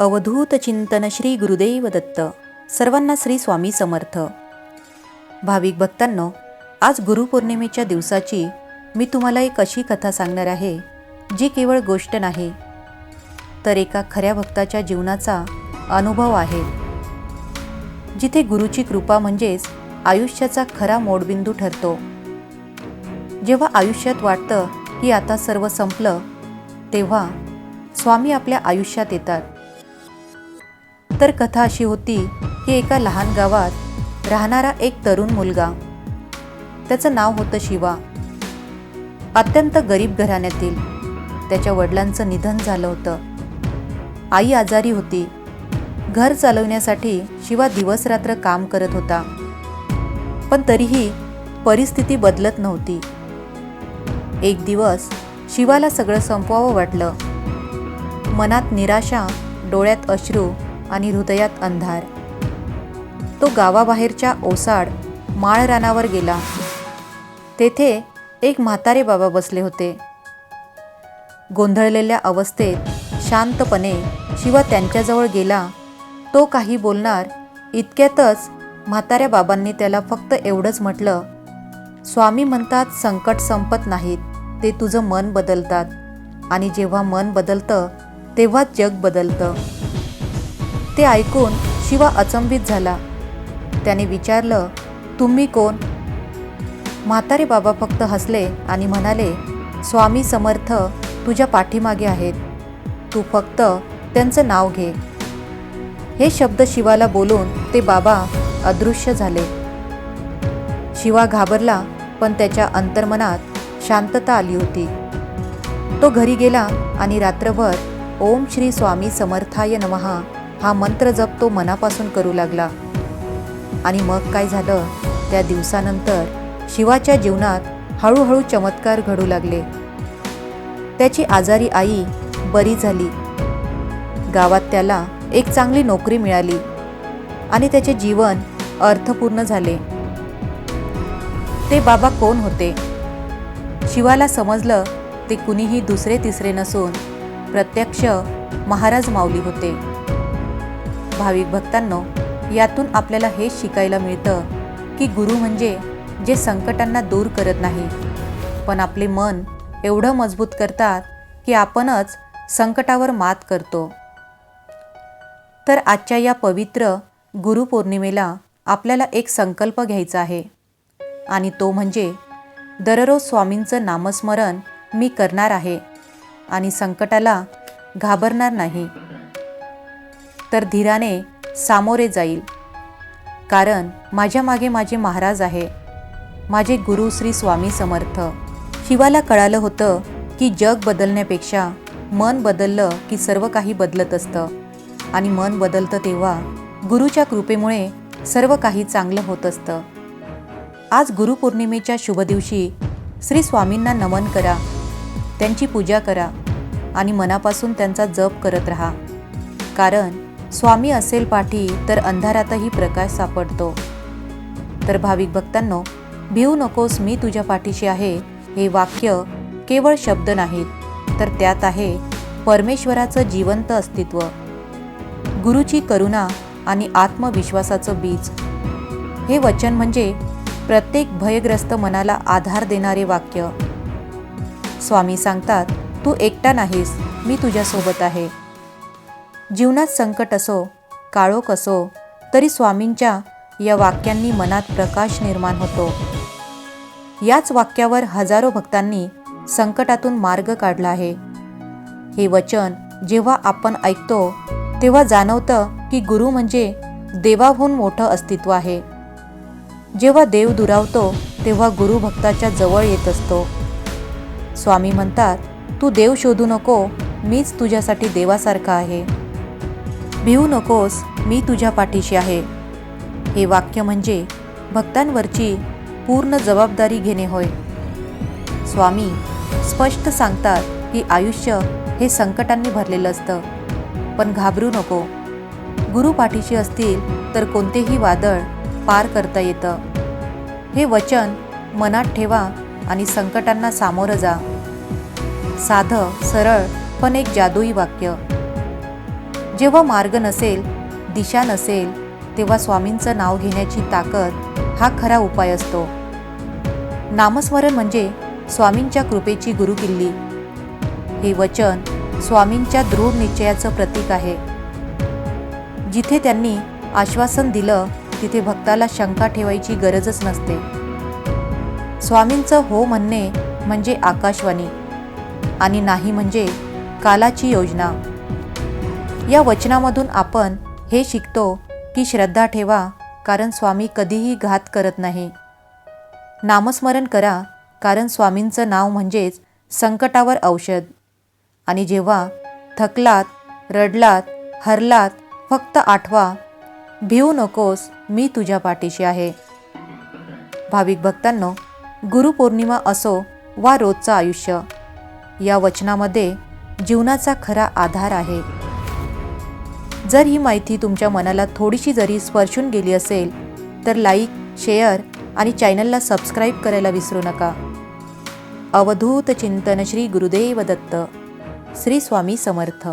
अवधूत चिंतन श्री गुरुदेव दत्त. सर्वांना श्री स्वामी समर्थ. भाविक भक्तांनो आज गुरुपौर्णिमेच्या दिवसाची मी तुम्हाला एक अशी कथा सांगणार आहे जी केवळ गोष्ट नाही तर एका खऱ्या भक्ताच्या जीवनाचा अनुभव आहे. जिथे गुरुची कृपा म्हणजेच आयुष्याचा खरा मोडबिंदू ठरतो. जेव्हा आयुष्यात वाटतं की आता सर्व संपलं तेव्हा स्वामी आपल्या आयुष्यात येतात. तर कथा अशी होती की एका लहान गावात राहणारा एक तरुण मुलगा. त्याचं नाव होतं शिवा. अत्यंत गरीब घराण्यातील. त्याच्या वडिलांचं निधन झालं होतं. आई आजारी होती. घर चालवण्यासाठी शिवा दिवसरात्र काम करत होता. पण तरीही परिस्थिती बदलत नव्हती. एक दिवस शिवाला सगळं संपवावं वाटलं. मनात निराशा डोळ्यात अश्रू आणि हृदयात अंधार. तो गावाबाहेरच्या ओसाड माळ रानावर गेला. तेथे एक म्हातारे बाबा बसले होते. गोंधळलेल्या अवस्थेत शांतपणे शिवा त्यांच्याजवळ गेला. तो काही बोलणार इतक्यातच म्हाताऱ्या बाबांनी त्याला फक्त एवढंच म्हटलं स्वामी म्हणतात संकट संपत नाहीत ते तुझं मन बदलतात. आणि जेव्हा मन बदलतं तेव्हाच जग बदलतं. ते ऐकून शिवा अचंबित झाला. त्याने विचारलं तुम्ही कोण? म्हातारे बाबा फक्त हसले आणि म्हणाले स्वामी समर्थ तुझ्या पाठीमागे आहेत. तू फक्त त्यांचं नाव घे. हे शब्द शिवाला बोलून ते बाबा अदृश्य झाले. शिवा घाबरला पण त्याच्या अंतर्मनात शांतता आली होती. तो घरी गेला आणि रात्रभर ओम श्री स्वामी समर्थाय नमहा हा मंत्र जप तो मनापासून करू लागला. आणि मग काय झालं? त्या दिवसानंतर शिवाच्या जीवनात हळूहळू चमत्कार घडू लागले. त्याची आजारी आई बरी झाली. गावात त्याला एक चांगली नोकरी मिळाली आणि त्याचे जीवन अर्थपूर्ण झाले. ते बाबा कोण होते? शिवाला समजलं ते कुणीही दुसरे तिसरे नसून प्रत्यक्ष महाराज माऊली होते. भाविक भक्तांनो यातून आपल्याला हे शिकायला मिळतं की गुरु म्हणजे जे संकटांना दूर करत नाही. पण आपले मन एवढं मजबूत करतात की आपणच संकटावर मात करतो. तर आजच्या या पवित्र गुरुपौर्णिमेला आपल्याला एक संकल्प घ्यायचा आहे. आणि तो म्हणजे दररोज स्वामींचं नामस्मरण मी करणार आहे आणि संकटाला घाबरणार नाही. तर धीराने सामोरे जाईल. कारण माझ्या मागे माझे महाराज आहे. माझे गुरु श्री स्वामी समर्थ. शिवाला कळालं होतं की जग बदलण्यापेक्षा मन बदललं की सर्व काही बदलत असतं. आणि मन बदलतं तेव्हा गुरुच्या कृपेमुळे सर्व काही चांगलं होत असतं. आज गुरुपौर्णिमेच्या शुभ दिवशी श्री स्वामींना नमन करा. त्यांची पूजा करा. आणि मनापासून त्यांचा जप करत राहा. कारण स्वामी असेल पाठी तर अंधारातही प्रकाश सापडतो. तर भाविक भक्तांनो भिवू नकोस मी तुझ्या पाठीशी आहे हे वाक्य केवळ शब्द नाहीत तर त्यात आहे परमेश्वराचं जिवंत अस्तित्व. गुरुची करुणा आणि आत्मविश्वासाचं बीज. हे वचन म्हणजे प्रत्येक भयग्रस्त मनाला आधार देणारे वाक्य. स्वामी सांगतात तू एकटा नाहीस मी तुझ्यासोबत आहे. जीवनात संकट असो काळोख असो तरी स्वामींच्या या वाक्यांनी मनात प्रकाश निर्माण होतो. याच वाक्यावर हजारो भक्तांनी संकटातून मार्ग काढला आहे. हे वचन जेव्हा आपण ऐकतो तेव्हा जाणवतं की गुरु म्हणजे देवाहून मोठं अस्तित्व आहे. जेव्हा देव दुरावतो तेव्हा गुरु भक्ताच्या जवळ येत असतो. स्वामी म्हणतात तू देव शोधू नको मीच तुझ्यासाठी देवासारखा आहे. भिवू नकोस मी तुझ्या पाठीशी आहे. हे वाक्य म्हणजे भक्तांवरची पूर्ण जबाबदारी घेणे होय. स्वामी स्पष्ट सांगतात की आयुष्य हे संकटांनी भरलेलं असतं. पण घाबरू नको. गुरु पाठीशी असतील तर कोणतेही वादळ पार करता येतं. हे वचन मनात ठेवा आणि संकटांना सामोरं जा. साधं सरळ पण एक जादुई वाक्य. जेव्हा मार्ग नसेल दिशा नसेल तेव्हा स्वामींचं नाव घेण्याची ताकद हा खरा उपाय असतो. नामस्मरण म्हणजे स्वामींच्या कृपेची गुरुकिल्ली. हे वचन स्वामींच्या दृढ निश्चयाचं प्रतीक आहे. जिथे त्यांनी आश्वासन दिलं तिथे भक्ताला शंका ठेवायची गरजच नसते. स्वामींचं हो म्हणणे म्हणजे आकाशवाणी आणि नाही म्हणजे कालाची योजना. या वचनामधून आपण हे शिकतो की श्रद्धा ठेवा कारण स्वामी कधीही घात करत नाही. नामस्मरण करा कारण स्वामींचं नाव म्हणजेच संकटावर औषध. आणि जेव्हा थकलात रडलात हरलात फक्त आठवा भिवू नकोस मी तुझ्या पाठीशी आहे. भाविक भक्तांनो गुरुपौर्णिमा असो वा रोजचं आयुष्य या वचनामध्ये जीवनाचा खरा आधार आहे. जर ही माहिती तुमच्या मनाला थोडीशी जरी स्पर्शून गेली असेल तर लाईक शेअर आणि चॅनलला सबस्क्राईब करायला विसरू नका. अवधूत चिंतन श्री गुरुदेव दत्त. श्री स्वामी समर्थ.